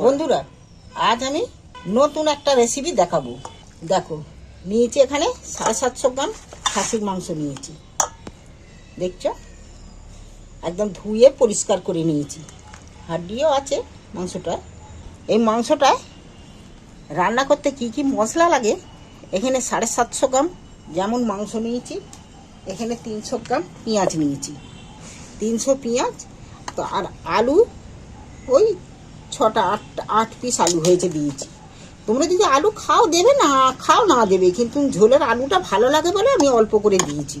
বন্ধুরা, আজ আমি নতুন একটা রেসিপি দেখাবো। দেখো, নিয়েছি এখানে সাড়ে সাতশো গ্রাম খাসির মাংস নিয়েছি। দেখছ? একদম ধুয়ে পরিষ্কার করে নিয়েছি। হাড্ডিও আছে মাংসটা। এই মাংসটায় রান্না করতে কি কি মশলা লাগে? এখানে সাড়ে সাতশো গ্রাম যেমন মাংস নিয়েছি, এখানে তিনশো গ্রাম পেঁয়াজ নিয়েছি। তিনশো পেঁয়াজ, তো আর আলু ওই ছটা আট আট পিস আলু হয়েছে দিয়েছি। তোমরা যদি আলু খাও, দেবে না, খাও না দেবে, কিন্তু ঝোলের আলুটা ভালো লাগে বলে আমি অল্প করে দিয়েছি।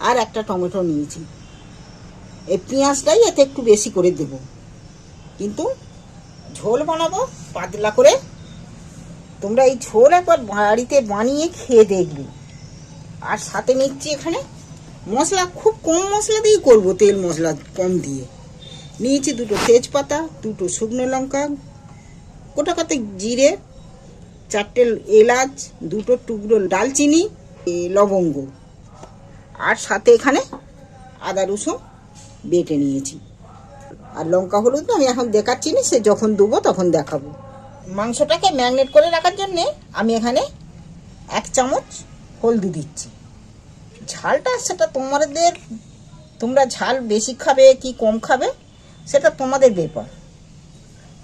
আর একটা টমেটো নিয়েছি। এই পেঁয়াজটাই এতে একটু বেশি করে দেব। কিন্তু ঝোল বানাবো, পাতলা করে। তোমরা এই ঝোল একবার বাড়িতে বানিয়ে খেয়ে দেখবে। আর সাথে নিচ্ছি এখানে মশলা, খুব কম মশলা দিয়েই করব তেল মশলা কম দিয়ে। নিয়েছি দুটো তেজপাতা, দুটো শুকনো লঙ্কা গোটা কত জিরে, চারটে এলাচ, দুটো টুকরো ডালচিনি লবঙ্গ। আর সাথে এখানে আদা রসুন বেটে নিয়েছি। আর লঙ্কা হলুদ আমি এখন দেখাচ্ছি না, সে যখন দেবো তখন দেখাবো। মাংসটাকে ম্যাগনেট করে রাখার জন্যে আমি এখানে এক চামচ হলদি দিচ্ছি। ঝালটা সেটা তোমাদের, তোমরা ঝাল বেশি খাবে কি কম খাবে? সেটা তোমাদের ব্যাপার।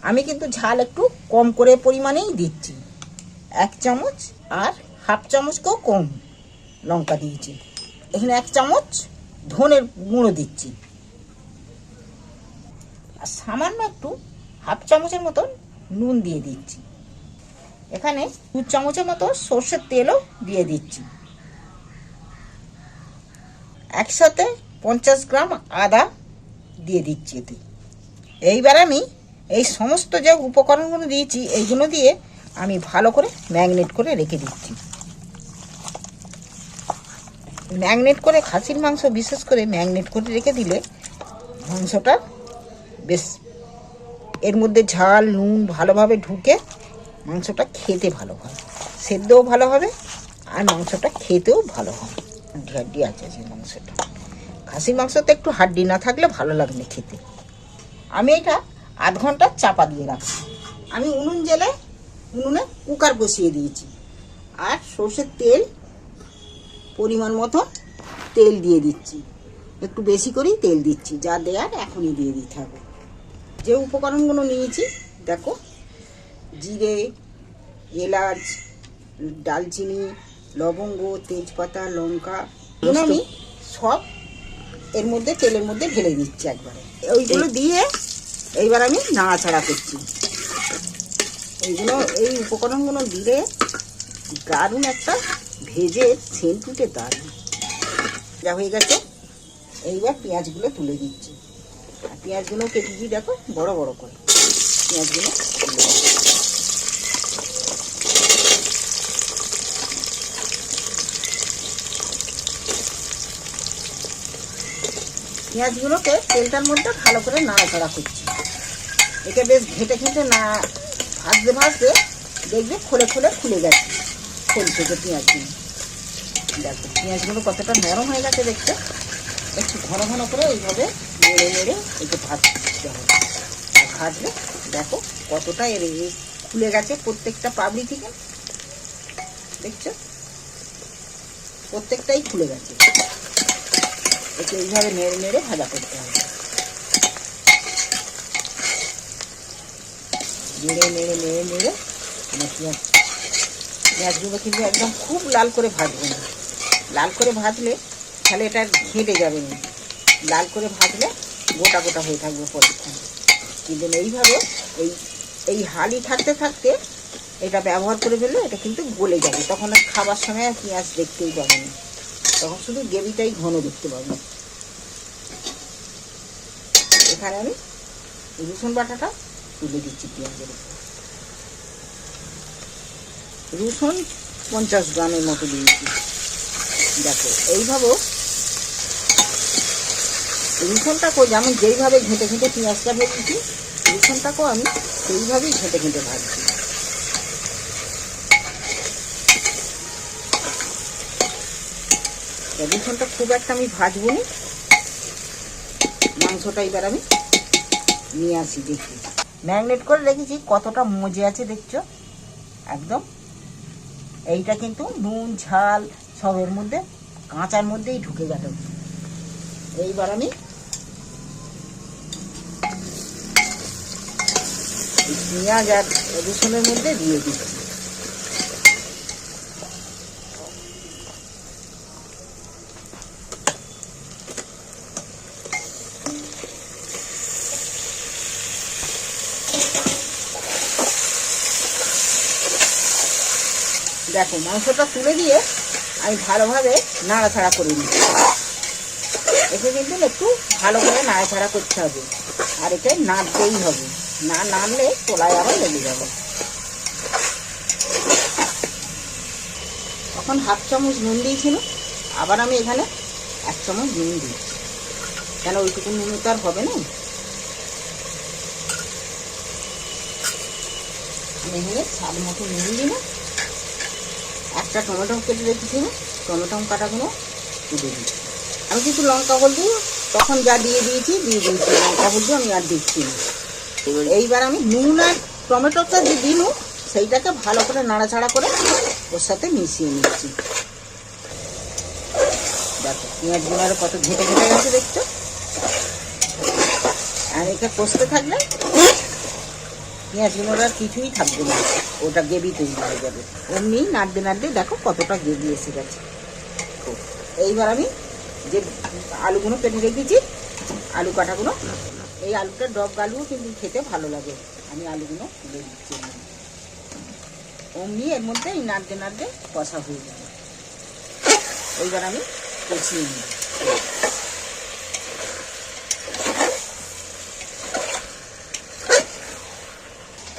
আমি কিন্তু ঝাল একটু কম করে পরিমাণেই দিচ্ছি। এক চামচ আর হাফ চামচকেও কম লঙ্কা দিয়েছি। এখানে এক চামচ ধনের গুঁড়ো দিচ্ছি। আর সামান্য একটু হাফ চামচের মতন নুন দিয়ে দিচ্ছি। এখানে দু চামচের মতো সর্ষের তেলও দিয়ে দিচ্ছি। একসাথে পঞ্চাশ গ্রাম আদা দিয়ে দিচ্ছি এতে। এইবার আমি এই সমস্ত যে উপকরণগুলো দিয়েছি, এইগুলো দিয়ে আমি ভালো করে ম্যাগনেট করে রেখে দিচ্ছি। ম্যাগনেট করে, খাসির মাংস বিশেষ করে ম্যাগনেট করে রেখে দিলে মাংসটা বেশ এর মধ্যে ঝাল, নুন ভালোভাবে ঢুকে মাংসটা খেতে ভালো হয়। সেদ্ধও ভালো হবে আর মাংসটা খেতেও ভালো হবে। হাড্ডি হাড্ডি আছে সেই মাংসটা। খাসির মাংস তো একটু হাড্ডি না থাকলে ভালো লাগবে খেতে। আমি এটা আধ ঘণ্টা চাপা দিয়ে রাখছি। আমি উনুন জেলে উনুনে কুকার বসিয়ে দিয়েছি। আর সর্ষের তেল পরিমাণ মতো তেল দিয়ে দিচ্ছি। একটু বেশি করেই তেল দিচ্ছি যা দেওয়ার এখনই দিয়ে দিতে হবে। যে উপকরণগুলো নিয়েছি দেখো জিরে এলাচ ডালচিনি লবঙ্গ তেজপাতা লঙ্কা এগুলো আমি সব এর মধ্যে, তেলের মধ্যে ঢেলে দিচ্ছি একবারে। ওইগুলো দিয়ে এইবার আমি নাড়াচাড়া করছি। এইগুলো, এই উপকরণগুলো দিলে দারুণ একটা ভেজে সেন্ট উঠে দারুণ। যা হয়ে গেছে, এইবার পেঁয়াজগুলো তুলে দিচ্ছি। আর পেঁয়াজগুলো কেটেছি দেখো? বড় বড় করে। পেঁয়াজগুলো তুলে পেঁয়াজগুলোকে তেলটার মধ্যে ভালো করে নাড়াচাড়া করছি। একে বেশ ঘেটে ঘেটে না ভাজতে ভাজতে দেখবে খোলে খোলে খুলে গেছে খোল থেকে পেঁয়াজগুলো। দেখো, পেঁয়াজগুলো কতটা নরম হয়ে গেছে দেখতে। একটু ঘন ঘন করে এইভাবে নেড়ে নেড়ে একে ভাজতে হবে। আর ভাজলে দেখো কতটা এর খুলে গেছে প্রত্যেকটা পাবড়ি থেকে। দেখছ? প্রত্যেকটাই খুলে গেছে। একে এইভাবে নেড়ে নেড়ে ভাজা করতে হবে। নেড়ে নেড়ে নেড়ে নেড়ে মানে পেঁয়াজ পেঁয়াজগুলো কিন্তু একদম খুব লাল করে ভাজবে না। লাল করে ভাজলে তাহলে এটা ঘেঁটে যাবে না। লাল করে ভাজলে গোটা গোটা হয়ে থাকবে পরেক্ষণ কিন্তু এইভাবে এই এই হালি থাকতে থাকতে এটা ব্যবহার করে ফেললে এটা কিন্তু গলে যাবে। তখন আর খাবার সময় পেঁয়াজ দেখতেই পাবে না। তখন শুধু গ্রেভিটাই ঘন দেখতে পাবে। এখানে আমি রসুন বাটাটা তুলে দিচ্ছি পেঁয়াজের উপর। রসুন পঞ্চাশ গ্রামের মতো দিয়েছি। দেখো, এইভাবে রসুনটাকেও যেমন যেইভাবে ঘেঁটে ঘেঁটে পেঁয়াজটা ভেজেছি, রসুনটাকেও আমি সেইভাবেই ঘেঁটে ঘেঁটে ভাজছি। রসুনটা খুব একটা আমি ভাজবো না। মাংসটা এবার আমি নিয়ে আসি দেখি। ম্যাগনেট করে রেখেছি, কতটা মজে আছে দেখছ? একদম। এইটা কিন্তু নুন, ঝাল সবের মধ্যে, কাঁচার মধ্যেই ঢুকে গেল এইবার আমি পেঁয়াজ আর রসুনের মধ্যে দিয়ে দিচ্ছি দেখো, মাংসটা তুলে দিয়ে আমি ভালোভাবে নাড়াছাড়া করে নিচ্ছি একে কিন্তু একটু ভালো করে নাড়াচাড়া করতে হবে। আর একে নাড়তেই হবে। না নাড়লে তোলায় আবার লেগে যাবে। তখন হাফ চামচ নুন দিয়েছিল আবার আমি এখানে এক চামচ নুন দিচ্ছি কেন ওইটুকু নুন তো আর হবে না? আমি এখানে স্বাদ মতো নুন দিলাম একটা টমেটো কেটে রেখেছি টমেটো কাটাগুলো তুলে দিচ্ছি আমি কিছু লঙ্কা হলদি তখন যা দিয়ে দিয়েছি দিয়ে দিয়েছি। লঙ্কা হলদি আমি আর দিচ্ছি না। এইবার আমি নুন আর টমেটোটা যে দিলু সেইটাকে ভালো করে নাড়াচাড়া করে ওর সাথে মিশিয়ে নিচ্ছি। দেখো পেঁয়াজগুলো আরও কত ঘেটে ঘেটে গেছে, দেখছ? আর এটা কষতে থাকলে পেঁয়াজগুলোর আর কিছুই থাকবে না। ওটা গ্রেভি তৈরি হয়ে যাবে। অমনি নাড়তে নাড়তে দেখো কতটা গেবি এসে গেছে। এইবার আমি যে আলুগুলো কেটে রেখেছি, আলু কাটাগুলো, এই আলুটা ডব আলুও কিন্তু খেতে ভালো লাগে। আমি আলুগুলো তুলে দিচ্ছি। অমনি এর মধ্যে এই নাড়তে নাড়তে কষা হয়ে যাবে। এইবার আমি কষিয়ে নিই।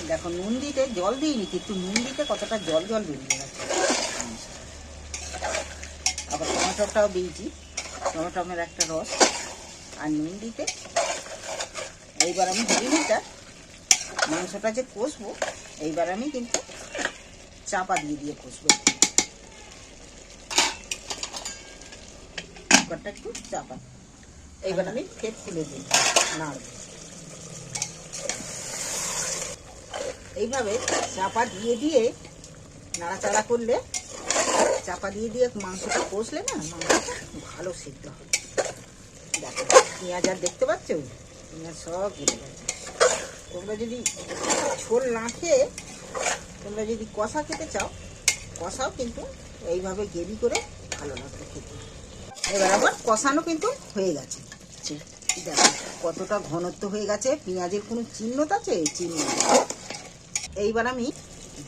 দেখো নুন দিতে জল দিইনি, কিন্তু নুন দিতে কতটা জল জল বেরিয়ে গেছে। আবার টমেটোটাও দিয়েছি, টমেটোমের একটা রস। আর নুন দিতে এইবার আমি হরিণিটা, মাংসটা যে কষবো, এইবার আমি কিন্তু চাপা দিয়ে দিয়ে কষবো। কুকারটা একটু চাপা। এইবার আমি ফের খুলে দিই নাড়বো। এইভাবে চাপা দিয়ে দিয়ে নাড়াচাড়া করলে চাপা দিয়ে দিয়ে মাংসটা কষলে না মাংসটা ভালো সিদ্ধ হবে। দেখো পেঁয়াজ আর দেখতে পাচ্ছ? পেঁয়াজ সব গেলে গেছে। তোমরা যদি ঝোল না খেয়ে তোমরা যদি কষা খেতে চাও কষাও কিন্তু এইভাবে গ্রেভি করে ভালো লাগবে খেতে। এবার আবার কষানো কিন্তু হয়ে গেছে। দেখো কতটা ঘনত্ব হয়ে গেছে। পেঁয়াজের কোনো চিহ্ন আছে? চিহ্ন। এইবার আমি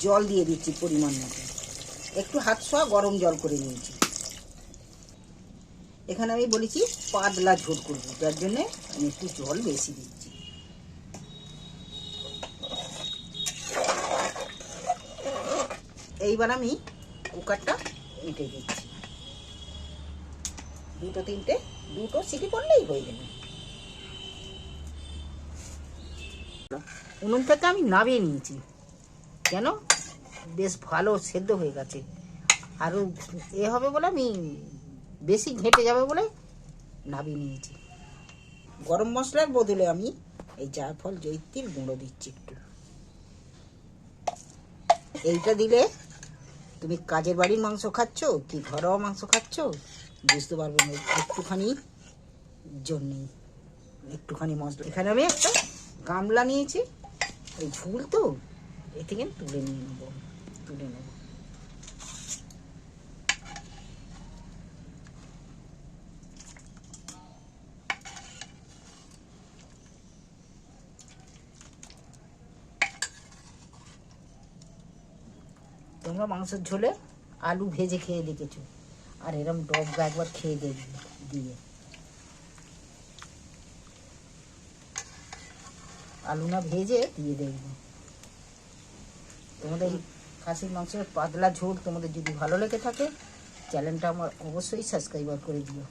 জল দিয়ে দিচ্ছি পরিমাণ মতো। একটু হাত ছোঁয়া গরম জল করে নিয়েছি। এখানে আমি বলেছি পাতলা ঝোল করব, যার জন্যে আমি একটু জল বেশি দিচ্ছি। এইবার আমি কুকারটা এঁটে দিচ্ছি দুটো তিনটে, দুটো সিটি পড়লেই হয়ে যাবে। উনুন থেকে আমি নামিয়ে নিয়েছি। কেন? বেশ ভালো, সেদ্ধ হয়ে গেছে। আরও এ হবে বলে আমি বেশি ঘেঁটে যাবে বলে নামিয়ে নিয়েছি। গরম মশলার বদলে আমি এই জায়ফল জৈতির গুঁড়ো দিচ্ছি একটু। এইটা দিলে তুমি কাজের বাড়ির মাংস খাচ্ছ কি ঘরোয়া মাংস খাচ্ছ? বুঝতে পারবে না, একটুখানি জন্যই। একটুখানি মশলা এখানে আমি একটা গামলা নিয়েছি। এই ঝুল তো? এ থেকে তুলে নিয়ে নেব তুলে নেব তোমরা মাংসের ঝোলে আলু ভেজে খেয়ে দেখেছ। আর এরম ডবগা একবার খেয়ে দেখবে দিয়ে। আলু না ভেজে দিয়ে দেখবে। তোমাদের খাসির মাংসের পাতলা ঝোল তোমাদের যদি ভালো লেগে থাকে চ্যানেলটা আমার অবশ্যই সাবস্ক্রাইবার করে দিও।